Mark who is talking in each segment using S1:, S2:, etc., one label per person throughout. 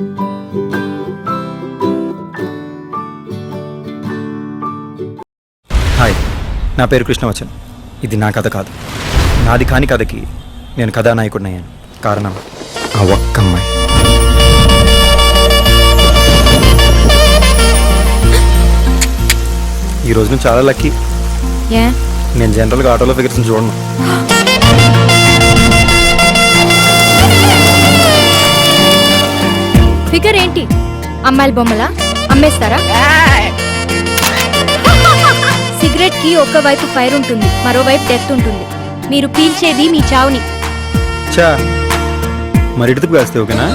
S1: Hi నా పేరు కృష్ణవచన్. ఇది నా కథ కాదు. నాది కాని కథకి నేను కథానాయకుడినయ్యాను. కారణం? ఆ ఒక్క అమ్మాయి ఈ రోజు చాలా లక్కీ. నేను జనరల్గా ఆటోలో ఫిగర్స్ చూడను.
S2: అమ్మాయిల బొమ్మలా? అమ్మేస్తారా? సిగరెట్కి ఒక వైపు ఫైర్ ఉంటుంది మరోవైపు డెత్ ఉంటుంది. మీరు పీల్చేది మీ చావుని.
S1: చా మరి కాస్తే ఓకేనా?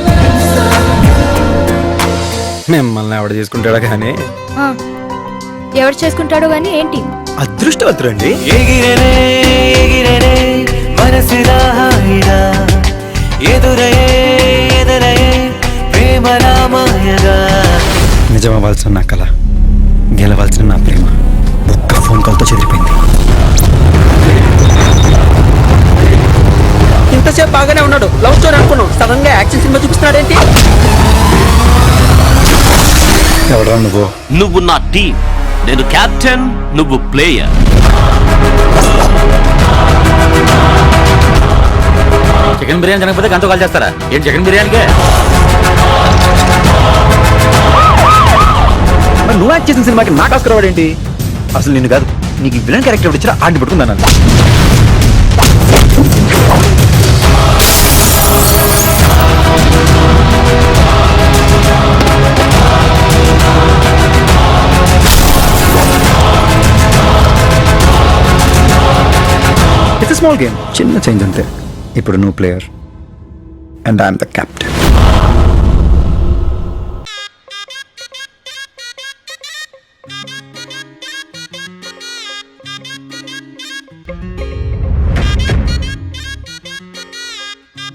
S1: మిమ్మల్ని ఎవడ చేసుకుంటాడా కానీ
S2: ఎవరు చేసుకుంటాడో గాని ఏంటి?
S1: అదృష్టవంతుడండి నిజం అవ్వాల్సిన నా కళ గెలవాల్సిన నా ప్రేమ ఒక్క ఫోన్ కాల్తో చెదిరిపోయింది.
S3: ఇంతసేపు బాగానే ఉన్నాడు. లవ్ స్టోరీ అనుకున్నాం. సడన్గా యాక్షన్ సినిమా చూపిస్తున్నాడేంటి?
S1: ఎవడరా నువ్వు?
S4: నువ్వు నా టీం నేను కెప్టెన్ నువ్వు ప్లేయర్
S5: చికెన్ బిర్యానీ తినకపోతే గంట కాల్ చేస్తారా? ఏంటి చికెన్ బిర్యానీకే?
S1: నువ్వు యాక్ట్ చేసిన సినిమాకి నాకు ఆస్కర్ అవార్డు ఏంటి అసలు నిన్ను కాదు నీకు విలన్ క్యారెక్టర్ ఇచ్చినా ఆడిని పట్టుకుందాను ఇట్స్ స్మాల్ గేమ్ చిన్న చేంజ్ అంతే. ఇప్పుడు నువ్వు player and I'm the captain thank you